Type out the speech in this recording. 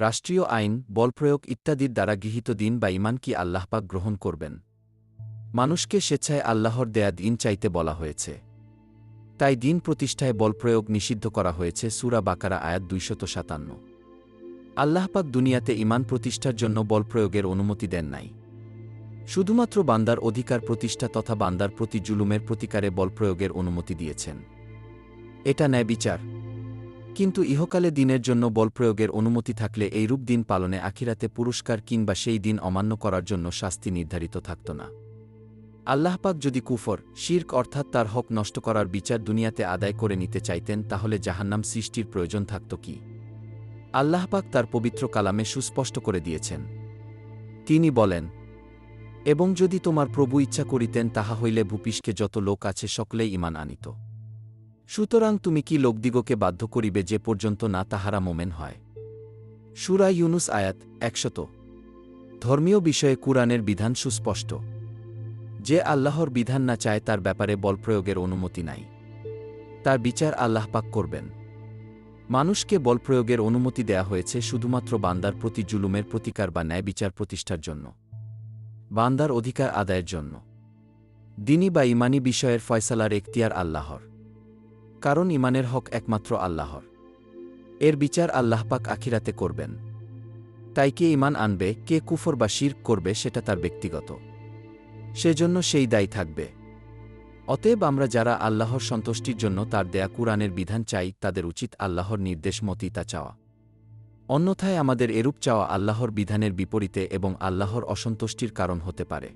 রাষ্ট্রীয় আইন বলপ্রয়োগ ইত্যাদির দ্বারা গৃহীত দিন বা ইমান কি আল্লাহপাক গ্রহণ করবেন? মানুষকে স্বেচ্ছায় আল্লাহর দেয়া দিন চাইতে বলা হয়েছে। তাই দিন প্রতিষ্ঠায় বলপ্রয়োগ নিষিদ্ধ করা হয়েছে সুরা বাকারা আয়াত দুইশত সাতান্ন। আল্লাহপাক দুনিয়াতে ইমান প্রতিষ্ঠার জন্য বলপ্রয়োগের অনুমতি দেন নাই। শুধুমাত্র বান্দার অধিকার প্রতিষ্ঠা তথা বান্দার প্রতি জুলুমের প্রতিকারে বলপ্রয়োগের অনুমতি দিয়েছেন। এটা ন্যায় বিচার কিন্তু ইহকালে দিনের জন্য বলপ্রয়োগের অনুমতি থাকলে এইরূপ দিন পালনে আখিরাতে পুরস্কার কিংবা সেই দিন অমান্য করার জন্য শাস্তি নির্ধারিত থাকত না। আল্লাহপাক যদি কুফর, শির্ক অর্থাৎ তার হক নষ্ট করার বিচার দুনিয়াতে আদায় করে নিতে চাইতেন, তাহলে জাহান্নাম সৃষ্টির প্রয়োজন থাকত কি? আল্লাহপাক তার পবিত্র কালামে সুস্পষ্ট করে দিয়েছেন। তিনি বলেন, এবং যদি তোমার প্রভু ইচ্ছা করিতেন, তাহা হইলে ভূপিষ্কে যত লোক আছে সকলেই ইমান আনিত। সুতরাং তুমি কি লোকদিগকে বাধ্য করিবে যে পর্যন্ত না তাহারা মোমেন হয়? সুরা ইউনুস আয়াত একশত। ধর্মীয় বিষয়ে কুরআনের বিধান সুস্পষ্ট। যে আল্লাহর বিধান না চায় তার ব্যাপারে বল প্রয়োগের অনুমতি নাই। তার বিচার আল্লাহ পাক করবেন। মানুষকে বল প্রয়োগের অনুমতি দেয়া হয়েছে শুধুমাত্র বান্দার প্রতি জুলুমের প্রতিকার বা ন্যায় বিচার প্রতিষ্ঠার জন্য। বান্দার অধিকার আদায়ের জন্য। দিনী বা ইমানি বিষয়ের ফয়সালার এখতিয়ার আল্লাহর। কারণ ইমানের হক একমাত্র আল্লাহর। এর বিচার আল্লাহপাক আখিরাতে করবেন। তাই কে ইমান আনবে, কে কুফর বা শির করবে, সেটা তার ব্যক্তিগত। সেজন্য সেই দায়ী থাকবে। অতএব আমরা যারা আল্লাহর সন্তুষ্টির জন্য তার দেয়া কুরআনের বিধান চাই, তাদের উচিত আল্লাহর নির্দেশ মতই তা চাওয়া। অন্যথায় আমাদের এরূপ চাওয়া আল্লাহর বিধানের বিপরীতে এবং আল্লাহর অসন্তুষ্টির কারণ হতে পারে।